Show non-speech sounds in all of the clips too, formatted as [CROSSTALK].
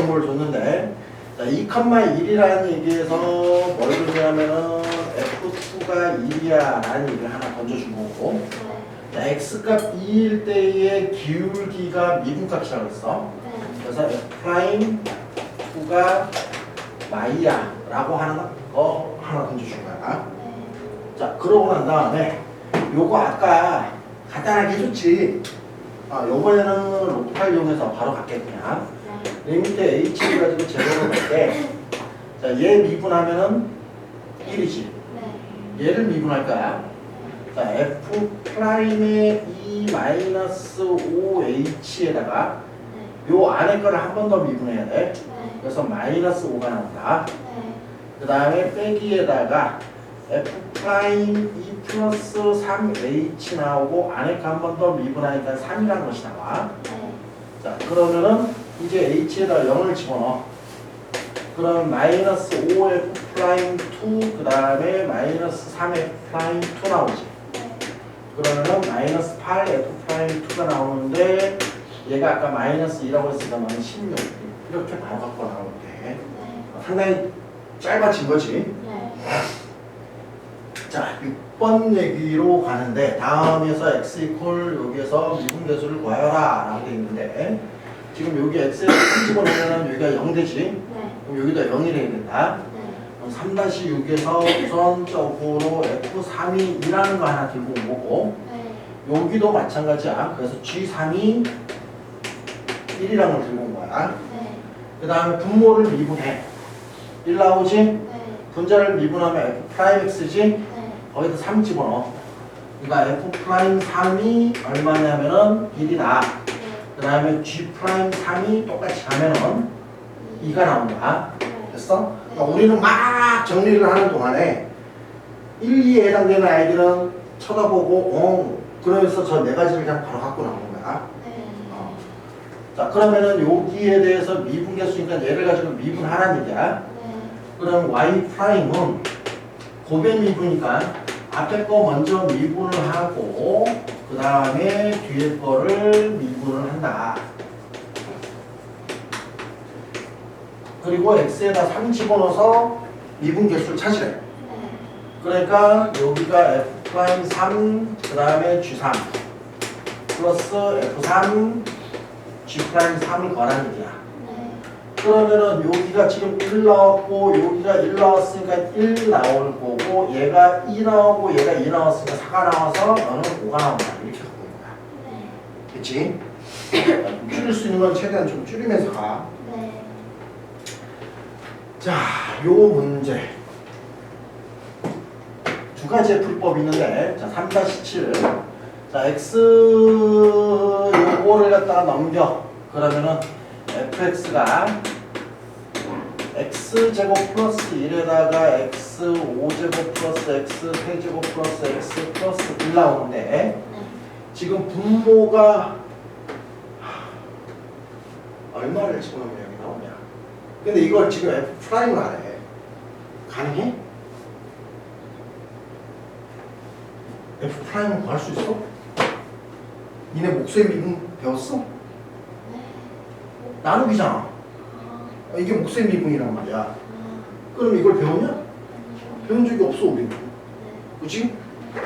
정보를 줬는데 자, 2,1이라는 얘기에서 뭘 주냐면은 F2가 1이야 라는 얘기를 하나 던져준 거고 네. 자, X값 2일 때의 기울기가 미분값이라고 했어 네. 그래서 F' 2가 마이야 라고 하는 거 하나 던져준 거야 네. 자 그러고 난 다음에 요거 아까 간단하게 해줬지 아 요번에는 로컬 이용해서 바로 네. 리미트 h를 가지고 제곱을 할때 자 얘 미분하면은 1이지 네. 얘를 미분할 거야 자 f 프라임의 2 마이너스 5h에다가 네. 요 안에 거를 한 번 더 미분해야 돼 네. 그래서 마이너스 5가 나온다 네. 그 다음에 빼기에다가 f 프라임 2 플러스 3h 나오고 안에 거 한 번 더 미분하니까 3이라는 것이 나와 네. 자 그러면은 이제 h에다 0을 집어넣어 그럼 마이너스 5f 프라임 2 그 다음에 마이너스 3f 프라임 2 나오지 네. 그러면은 마이너스 8f 프라임 2가 나오는데 얘가 아까 마이너스 2라고 했으니까 너는 16 이렇게 바로 갖고 나오면 돼 네. 상당히 짧아진 거지 6번 얘기로 가는데 다음에서 x 이퀄 여기에서 미분 계수를 구하여라 라고 돼 있는데 지금 여기 3 집어넣으면 여기가 0 되지 네. 그럼 여기다 0이 돼야 된다 네. 그럼 3-6에서 우선적으로 f3이 2라는 거 하나 들고 온 거고 네. 여기도 마찬가지야 그래서 g3이 1이라는 걸 들고 온 거야 네. 그 다음에 분모를 미분해 1 나오지 네. 분자를 미분하면 f 프라임 x지 네. 거기다 3 집어넣어. 그러니까 f 프라임 3이 얼마냐면은 1이다. 네. 그 다음에 g 프라임 3이 똑같이 가면은 2가 나온다. 네. 됐어? 그러니까 우리는 막 정리를 하는 동안에 1, 2에 해당되는 아이들은 쳐다보고 어 그러면서 저 네 가지를 그냥 바로 갖고 나오는 거야. 네. 어. 자 그러면은 여기에 대해서 미분계수니까 얘를 가지고 미분하라는 얘기야. 네. 그럼 y 프라임은 고변 미분이니까 앞에 거 먼저 미분을 하고 그 다음에 뒤에 거를 미분을 한다. 그리고 x에다 3 집어넣어서 미분 개수를 찾으래. 네. 그러니까 여기가 f 프라임 3, 그 다음에 g3 플러스 f3, g 프라임 3을 거라는 얘기야. 네. 그러면은 여기가 지금 1 나왔고 여기가 1 나왔으니까 1 나올 거고 얘가 2 나오고 얘가 2 나왔으니까 4가 나와서 너는 5가 나온다 이렇게 갖고 거야 네. 그치? 줄일 수 있는 건 최대한 좀 줄이면서 가. 네. 자, 요 문제 두 가지의 풀법이 있는데 자, 3-7 자, x 요거를 갖다가 넘겨 그러면은 fx가 x제곱 플러스 1에다가 x 5제곱 플러스 x 세제곱 플러스 x 플러스 1 나오는데 네. 지금 분모가 얼마를 집어넣으면 여기 나오냐 근데 이걸 지금 f 프라임을 하래 가능해? f 프라임을 구할 수 있어? 니네 목소리 미분 배웠어? 네. 나누기잖아 아. 이게 목소리 미분이란 말이야 아. 그럼 이걸 배웠냐? 배운 적이 없어 우리는 네. 그치?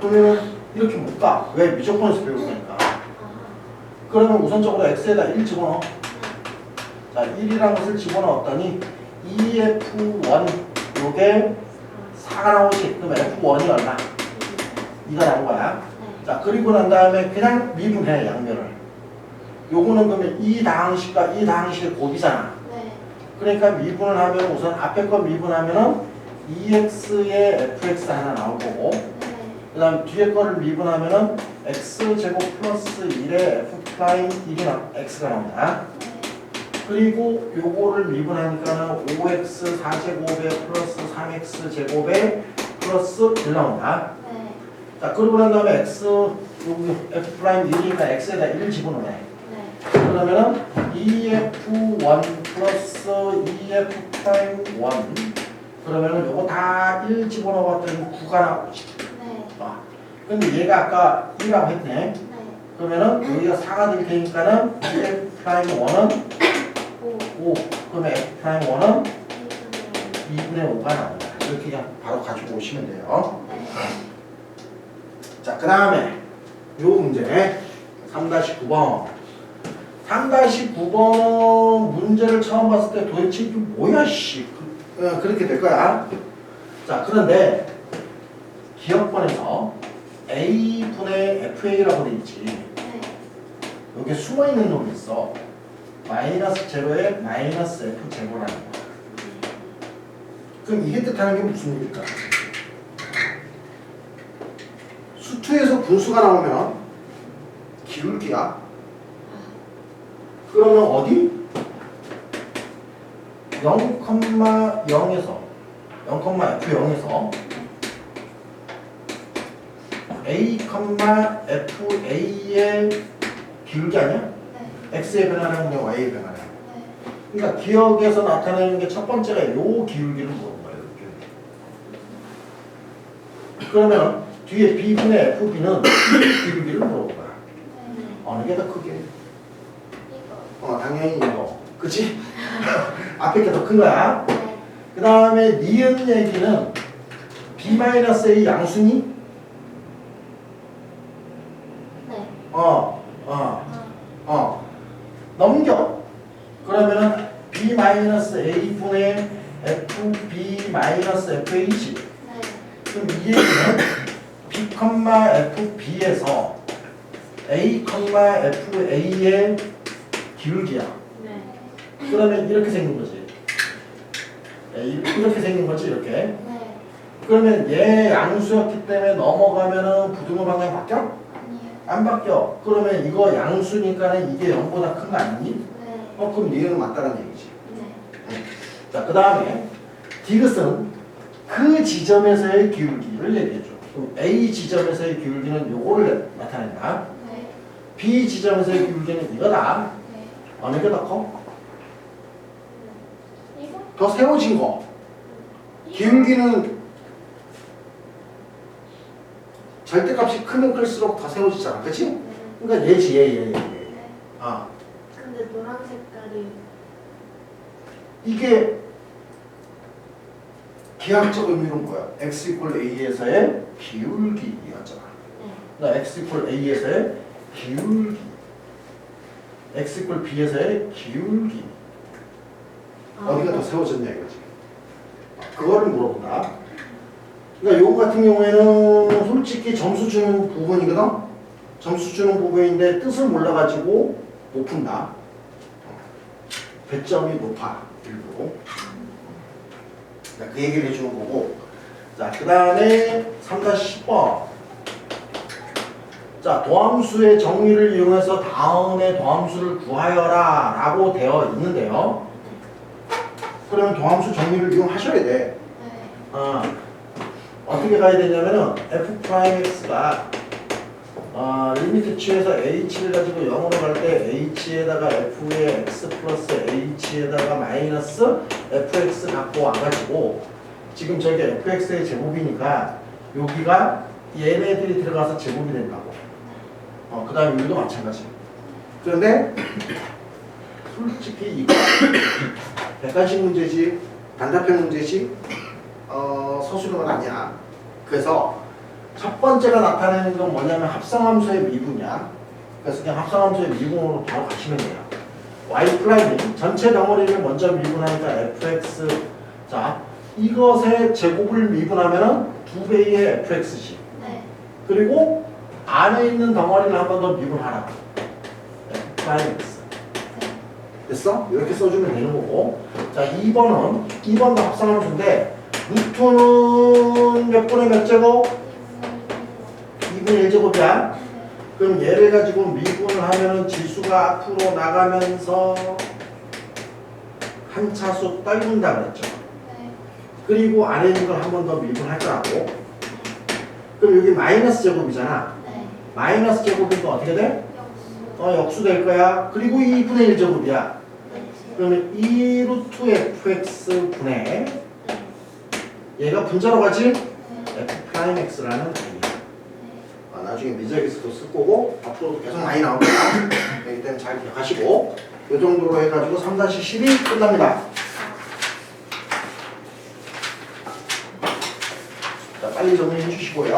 그러면 이렇게 못 가. 왜? 미적분에서 배우니까. 아. 그러면 우선적으로 x에다 1 집어넣어. 자, 1이라는 것을 집어넣었더니 EF1 요게 4가 나오지. 그럼 F1이 얼마? 2가 나온 거야. 네. 자, 그리고 난 다음에 그냥 미분해, 양면을. 요거는 그러면 이 당식과 이 당식의 곱이잖아. 네. 그러니까 미분을 하면 우선 앞에 거 미분하면은 2x의 fx 하나 나올 거고 네. 그 다음 뒤에 거를 미분하면은 x제곱 플러스 1에 f 프라임 1이 나, x가 나온다. 네. 그리고 요거를 미분하니까는 5x 4제곱에 플러스 3x 제곱에 플러스 1 나온다. 네. 자, 그러고 난 다음에 x 여기 f 프라임 1이니까 x에다 1 집어넣네. 네. 그러면은 EF1 플러스 EF 프라임 1 그러면은 요거 다 1 집어넣어봤더니 9가 나오지. 네. 아, 근데 얘가 아까 1이라고 했네. 네. 그러면은 여기가 4가 될 테니까는 EF 프라임 1은 오. 5 그러면 f 프라임 1은 2분의 5가 나온다. 이렇게 그냥 바로 가지고 오시면 돼요. 자, 그 다음에 요 문제 3-9번 3-9번 문제를 처음 봤을 때 도대체 이게 뭐야 씨. 그, 어, 그렇게 될 거야. 자 그런데 기억번에서 A분의 FA라고 돼 있지. 여기 숨어있는 놈이 있어. 마이너스 제로에 마이너스 F 제로라는 거야. 그럼 이게 뜻하는 게 무슨 일일까? 수투에서 분수가 나오면 기울기야. 그러면 어디? 0,0에서 0,f0에서 a, fa의 기울기 아니야? x의 변화량 그냥 y의 변화량. 그러니까 기억에서 나타내는 게 첫 번째가 요 기울기를 보는 거예요. 그러면 뒤에 b분의 fb는 이 기울기를 물어볼 거야. 어느 게 더 크게? 어, 당연히 이거. 그치? [LAUGHS] 앞에 게 더 큰 거야. 그 다음에 니은 얘기는 b-a 양순이? 어, 어, 어. 넘겨. 그러면은 b-a분의 fb-fa지. 그럼 이 얘기는 b, fb에서 a, fa의 기울기야. 그러면 이렇게 생긴 거지. 야, 이- 이렇게 생긴 거지, 이렇게. 그러면 얘 양수였기 때문에 넘어가면은 부등호 방향 바뀌어? 안 바뀌어. 그러면 이거 양수니까는 이게 0보다 큰 거 아니니? 어, 그럼 얘는 맞다는 얘기지. 자, 그 다음에 디귿은 그 지점에서의 기울기를 얘기해줘. 그럼 A 지점에서의 기울기는 요거를 나타낸다. B 지점에서의 기울기는 이거다. 어느 게 더 커? 더 세워진 거. 기울기는 절대값이 크면 클수록 더 세워지잖아. 그치? 그러니까 얘지, 얘, 얘, 얘. 얘. 아, 근데 노란 색깔이 이게 기하학적 의미는 뭐야? x 이퀄 a에서의 기울기였잖아. 그러니까 x 이퀄 a에서의 기울기. X 이퀄 b에서의 기울기. 어디가 더 세워졌냐 이거지. 그거를 물어본다. 그러니까 요거 같은 경우에는 솔직히 점수 주는 부분이거든. 점수 주는 부분인데 뜻을 몰라가지고 못 푼다. 배점이 높아 일부러. 자, 그 얘기를 해주는 거고. 자, 그 다음에 3-10번. 자, 도함수의 정의를 이용해서 다음에 도함수를 구하여라 라고 되어 있는데요. 그러면 도함수 정의를 이용하셔야 돼. 어, 어떻게 가야 되냐면은 f'x가 어, 리미트 취해서 h를 가지고 0으로 갈 때 h에다가 f의 x 플러스 h에다가 마이너스 fx 갖고 와가지고 지금 저기 fx의 제곱이니까 여기가 얘네들이 들어가서 제곱이 된다고. 어, 그 다음에 여기도 마찬가지. 그런데 [COUGHS] 솔직히 이거 [COUGHS] 객관식 문제지 단답형 문제지 어, 서술형은 아니야. 그래서 첫 번째가 나타내는 건 뭐냐면 합성함수의 미분이야. 그래서 그냥 합성함수의 미분으로 바로 가시면 돼요. y 프라임 전체 덩어리를 먼저 미분하니까 fx 자 이것의 제곱을 미분하면은 두 배의 fx지. 그리고 안에 있는 덩어리를 한 번 더 미분하라. f 프라임 x. 됐어? 이렇게 써주면 되는 거고. 자 2번은 2번도 합성함수인데 루트는 몇 분의 몇 제곱? 2분의 1제곱이야. 그럼 얘를 가지고 미분을 하면은 지수가 앞으로 나가면서 한 차수 떨군다 그랬죠. 그리고 안에 있는 걸 한 번 더 미분할 거라고. 그럼 여기 마이너스 제곱이잖아. 마이너스 제곱이니까 어떻게 돼? 어, 역수 될 거야. 그리고 2분의 1 제곱이야. 그러면 2 루트 fx 분의 얘가 분자로 가지? f 프라임 x라는 아이야. 아, 나중에 미적에서도 쓸 거고 앞으로도 계속 많이 나올 거야. 그렇기 잘 기억하시고 이 정도로 해가지고 3-10이 끝납니다. 자, 빨리 정리해 주시고요.